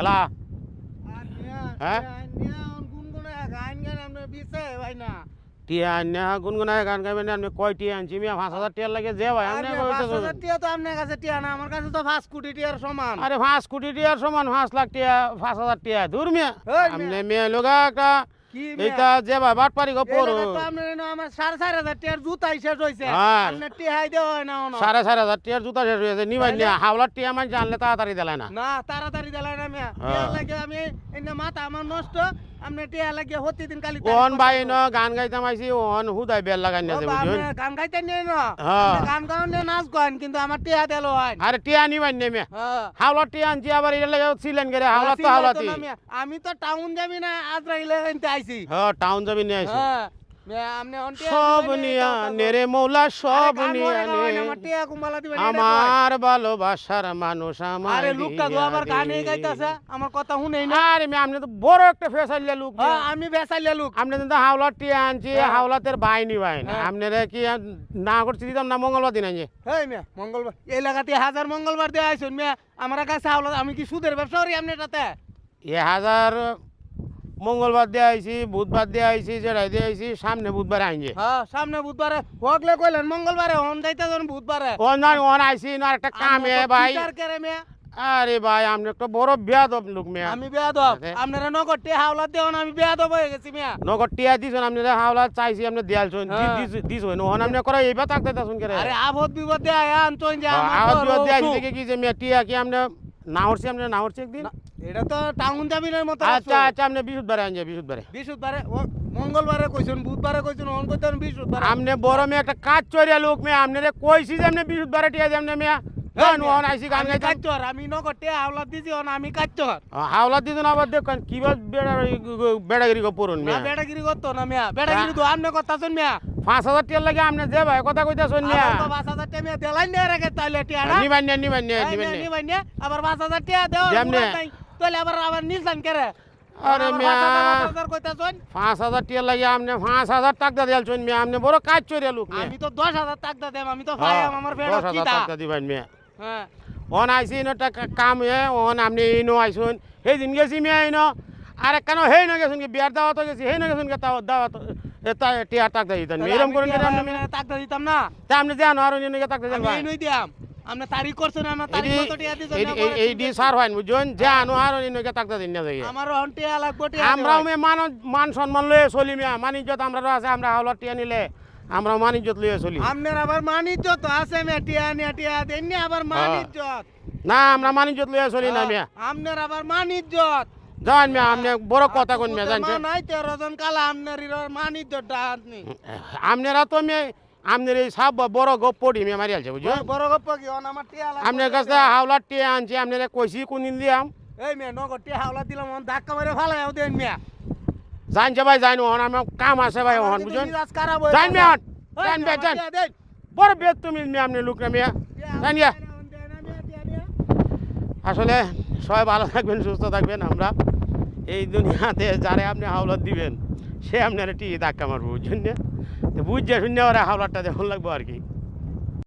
খেলা। হ্যাঁ? টিয়া আনে গুনগুনায় গান গাইবেন আপনি কয় টিয়া আনছি? মিয়া পাঁচ হাজার টিয়ার লাগে যে ভাই আপনি টিয়া তো আপনার কাছে টিয়া না আমার কাছে তো পাঁচ কোটি টিয়ার সমান। আরে পাঁচ কোটি টিয়ার সমান পাঁচ লাখ টিয়া পাঁচ হাজার টিয়া। দূর মিয়া আপনি মেয়ে লোকা একটা এইটা যে ভাই বাট পারি গো পড়ো আমার সাড়ে চার হাজার টিয়ার জুতাই শেষ হয়েছে হ্যাঁ। আপনার টিহাই দেওয়া হয় না। সাড়ে চার হাজার টিয়ার জুতা শেষ হয়েছে নিবাই নিয়া। হাওলার টিয়া মানে জানলে তাড়াতাড়ি দিলাই না। না তাড়াতাড়ি দিলাই না আমি মাথা আমার নষ্ট। আপনি টিয়া লাগিয়ে হতি দিন কালি ওহন ভাই ন গান গাইতাম আইছি ওহন হুদাই বেল লাগাই না বাবা, গান গাইতে নিয়ে না? হ্যাঁ। গান গাওয়ান নিয়ে নাচ গান কিন্তু আমার টিয়া দিল হয়। আরে টিয়া নে নেমে হ্যাঁ। টিয়া আনছি আবার এটা লাগে ছিলেন তো হাওলাতি না মিয়া। আমি তো টাউন যাবি না আজ রাইলে আইছি। হ্যাঁ টাউন যাবি না আইছি। সব নিয়া তো- নেরে মৌলা সব নিয়া না, আমার ভালোবাসার মানুষ আমার আরে লুকা দো আবার গানে গাইতাছে আমার কথা শুনেই না। আরে মে আপনি তো বড় একটা ফেসাইলে লুক হ্যাঁ, আমি বেসাইলে লোক। আপনি তো হাওলার টিয়া আনছি হ্যাঁ। হাওলাতের ভাই নিবাই না হ্যাঁ। আপনারা কি না করছি দিতাম না মঙ্গলবার দিন আনছে। মিয়া মঙ্গলবার। এই লাগাতে হাজার মঙ্গলবার দিয়ে আইসুন মিয়া আমার কাছে আওলা আমি কি সুদের ব্যবসা করি আপনি এটাতে? এ হাজার মঙ্গলবার দিয়ে আইছি বুধবার দিয়ে আইছি যেটাই দিয়ে আইছি সামনে বুধবার আইনছে হ্যাঁ সামনে বুধবারে। হকলে কইলেন মঙ্গলবারে হন যাইতে যখন বুধবারে। ও না অন আইছি না একটা কামে ভাই। আরে ভাই আপনি একটা বড় বিয়াদব লোক মেয়া। আমি বেয়াদব। আরে। আপনারা নগদ টে হাওলা দেওয়ান আমি বেয়াদব হয়ে গেছি মিয়া। নগদ টিয়া দিছেন আপনি হাওলা চাইছি আপনি দিয়ালছেন হ্যাঁ। দিছ হইন ওহন আপনি করে এইবার তাকতে তাছুন করে? আরে আপদ বিপদ দিয়ে আয়া আনতোন যে আমার তো বিয়াদ দিয়ে কি যে মেয়া টিয়া কি আপনি না হরছি আপনি না হরছি একদিন। এটা তো টাউন যাবিনের মতো আচ্ছা আচ্ছা আপনি বিশুদ্ধবারে আনছে বিশুদ্ধবারে বৃহস্পতিবারে ও মঙ্গলবারে কইছেন বুধবারে কইছেন হন কইতেন বৃহস্পতিবারে। আপনি বড় মেয়ে একটা কাজ চরিয়া লোক মেয়ে আপনি কইছি যে আপনি বিশুদ্ধবারে টিয়া যে আপনি মেয়া। গান আমি হাওলা দিছি হন আমি কাচ্চর। হাওলা দিদিন আবার দেখেন বেড়া বেড়াগিরি গো পড়ুন না মেয়া। বেটাগিরি করতো না মিয়া বেটাগিরি তো আপনি কথা শুন মিয়া। পাঁচ হাজার টিয়ার লাগে আপনি যে ভাই কথা কইতাছেন তো পাঁচ হাজার টাকা মিয়া দেলাই নিয়ে রাখে তাইলে টিয়া না? নিবান নিয়ে নিবান নিয়ে নিবান নিয়ে নিবাই নিয়ে আবার পাঁচ হাজার। মুরাদ নাই। তাহলে আবার আবার নিলসান করে আরে মিয়া। পাঁচ হাজার টিয়ার লাগে আপনি পাঁচ হাজার টাকা দিয়ালছেন মেয়া। আপনি বড় কাজ চরিয়া লোক আমি তো দশ হাজার টাকা দেব আমি তো হ্যাঁ, ভাই আমার ফেরত দশ হাজার টাকা দিবেন মেয়া। হ্যাঁ। On IC Eno come A on আপনি ইনো আইসুন সেই দিন গেছি মেয়া ইনো। আর কেন হেই না গেছুন কি বিয়ার দাওয়াত গেছি হেই না গেছুন দাওয়াত এ তা টাকা দিতেন। এরকম করেন আপনি টাকা দিতাম না? তা আপনি জান আর ইনো টাকা দেন ভাই। নই দিয়াম। আপনি তারিখ করছেন আমার তারিখ মতো টিয়া দিছেন এই এই সার হয়। বুঝুন জান আর ইনো টাকা দিন না দেখি। আমার হন টিয়া লাগবো টিয়া আমরাও মে মান মান সম্মান লয়ে চলি মিয়া মানিজ্যত আমরা আছে আমরা হাওলার টিয়া নিলে আমরা মানিজ্যত লয়ে চলি। আপনার আবার মানিজ্য তো আছে মে টিয়া নিয়া টিয়া দেন নি মানিজ্য না আমরা মানিজ্যত লয়ে চলি না মিয়া। আপনার আবার মানিজ্য জান মিয়া আপনি বড় কথা কোন মিয়া জানছেন নাই তেরো জন কালা আপনার মানিজ্য আপনি আপনারা তো মেয়ে আপনার এই সব বড় গপ পড়ি মেয়ে মারি আলছে বুঝুন বড় গপ্প কি হন আমার টিয়া লাগবো আপনার কাছে হাওলার টিয়া আনছি আপনারা কইছি কোনদিন দিয়াম এই মেয়ে নগদ টিয়া হাওলা দিলাম হন ধাক্কা মেরে ফালাই দেন মিয়া জানছে ভাই জানি ওহন আমার কাম আছে ভাই ওহন বুঝুন জান মিয়া জান মিয়া জান। বড় বেদ তুমি মেয়ে আপনি লোক না মিয়া জান আসলে সবাই ভালো থাকবেন সুস্থ থাকবেন আমরা এই দুনিয়াতে যারে আপনি হাওলাত দিবেন, সে আপনারা টি ধাক্কা মারবো, বুঝছেন বুঝছে শুনে ওরা হাওলাটা দেখুন লাগবো আর কি।